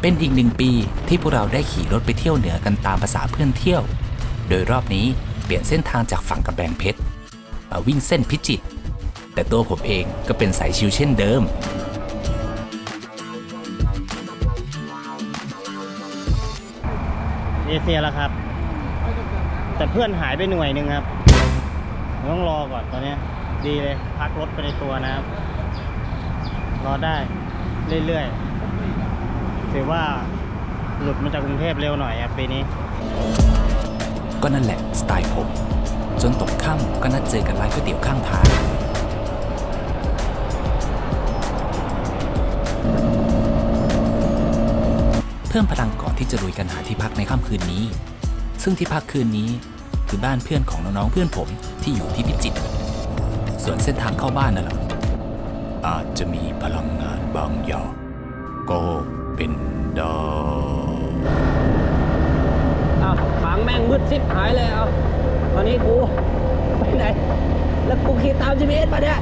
เป็นอีกหนึ่งปีที่พวกเราได้ขี่รถไปเที่ยวเหนือกันตามภาษาเพื่อนเที่ยว โดยรอบนี้เปลี่ยนเส้นทางจากฝั่งกำแพงเพชรมาวิ่งเส้นพิจิตรแต่ตัวผมเองก็เป็นสายชิวเช่นเดิม เอเชียแล้วครับ แต่เพื่อนหายไปหน่วยหนึ่งครับต้องรอก่อนตอนเนี้ยดีเลย พักรถไปในตัวนะครับ รอได้เรื่อยๆ ถือว่าหลุดมาจากกรุงเทพเร็วหน่อยครับปีนี้ ก็นั่นแหละสไตล์ผม จนตกค่ำก็นัดเจอกันร้านก๋วยเตี๋ยวข้างทางเพิ่มพลังก่อนที่จะลุยกันหาที่พักในค่ำคืนนี้ ซึ่งที่พักคืนนี้คือบ้านเพื่อนของน้องๆเพื่อนผมที่อยู่ที่พิจิตร ส่วนเส้นทางเข้าบ้านน่ะหรออาจจะมีพลังงานบางอย่างก็ เป็นด้อ้าวทางแม่งมืดซิบหายเลยเอาตอนนี้กูไปไหน แล้วกูขี่ตาม GPS มาเนี่ย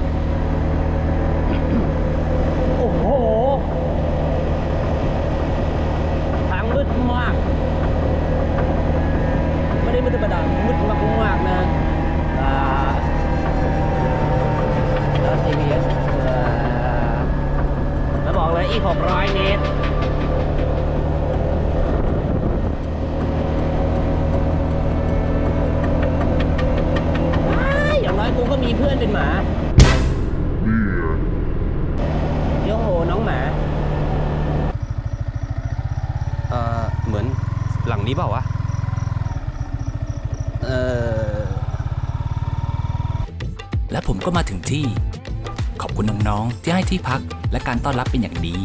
โอ้โห ทางมืดมาก ไม่ได้มืดธรรมดามืดมากมากนะอ่าแล้ว GPS เอ่อแล้วบอกเลยอีก600 เมตร กูก็มีเพื่อนเป็นหมาโยโหน้องหมาเอ่อเหมือนหลังนี้เปล่าวะ เอ่อและผมก็มาถึงที่ ขอบคุณน้องๆที่ให้ที่พักและการต้อนรับเป็นอย่างดี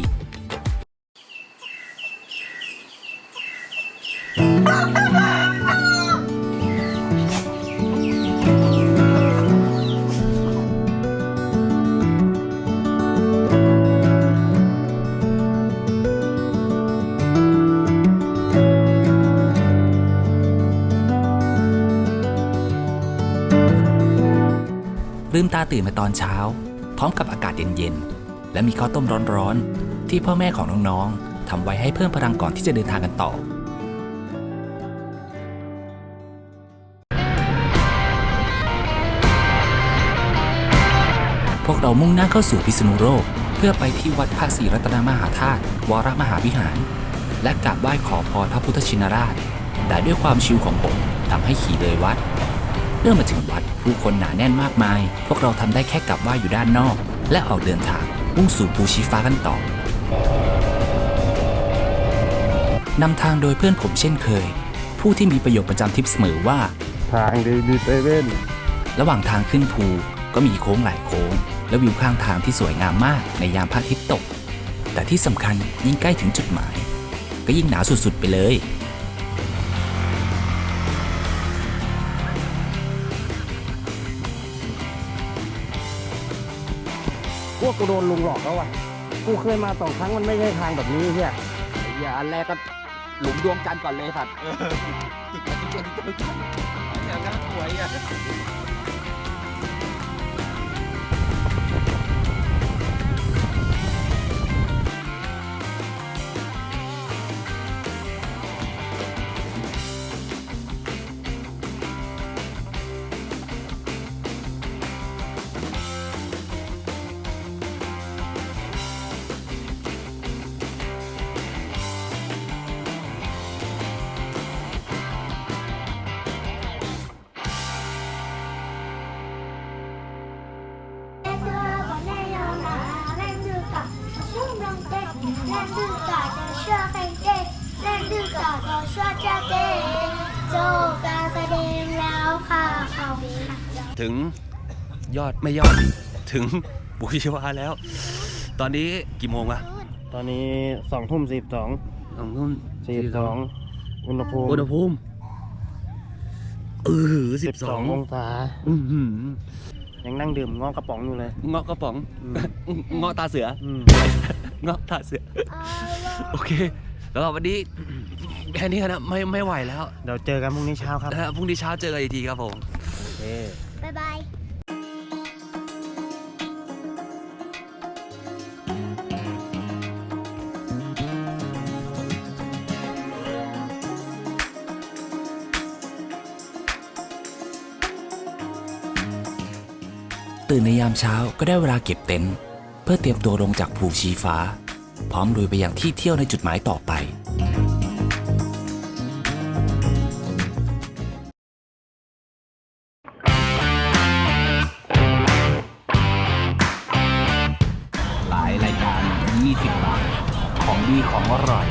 ลืมตาตื่นมาตอนเช้า พร้อมกับอากาศเย็นๆ และมีข้าวต้มร้อนๆ ที่พ่อแม่ของน้องๆทำไว้ให้เพิ่มพลังก่อนที่จะเดินทางกันต่อพวกเรามุ่งหน้าเข้าสู่พิษณุโลก เพื่อไปที่วัดพระศรีรัตนมหาธาตุวรมหาวิหาร และกราบไหว้ขอพรพระพุทธชินราช แต่ด้วยความชิวของผมทำให้ขี่เลยวัด เมื่อมาถึงวัดผู้คนหนาแน่นมากมาย พวกเราทำได้แค่กลับไหว้อยู่ด้านนอก และออกเดินทางมุ่งสู่ภูชีฟ้ากันต่อนำทางโดยเพื่อนผมเช่นเคย ผู้ที่มีประโยคประจำทริปเสมอว่า ทางดีดีเซเว่นระหว่างทางขึ้นภูก็มีโค้งหลายโค้ง และวิวข้างทางที่สวยงามมากในยามพระอาทิตย์ตก แต่ที่สำคัญยิ่งใกล้ถึงจุดหมาย ก็ยิ่งหนาวสุดๆไปเลย วกกูโดนลุงหลอกแล้วว่ะ กูเคยมาสองครั้งมันไม่ใช่ทางแบบนี้เฮียอย่าอันแรกก็หลุมดวงจันทร์ก่อนเลยสัตว์อย่างน่าก ลัวอะโจการแสดงแล้วค่ะเขาค่ะถึงยอดไม่ยอดถึงบุรีวาแล้ว ตอนนี้กี่โมงวะตอนนี้สองทุ่มสิบสองสองทุ่มสี่สองอุณหภูมิอุณหภูมิเออสิบสององศาอือหือยังนั่งดื่มงอกระป๋องอยู่เลยเงาะกระป๋องอืมเงาะตาเสืออืม เงาะตาเสือ โอเค แล้ววันนี้แค่นี้นะไม่ไม่ไหวแล้วเดี๋ยวเจอกันพรุ่งนี้เช้าครับพรุ่งนี้เช้าเจอกันอีกทีครับผม โอเค บ๊ายบายตื่นในยามเช้าก็ได้เวลาเก็บเต็นท์เพื่อเตรียมตัวลงจากภูชีฟ้า พร้อมลุยไปยังที่เที่ยวในจุดหมายต่อไป หลายรายการ 20 บาท ของดีของอร่อย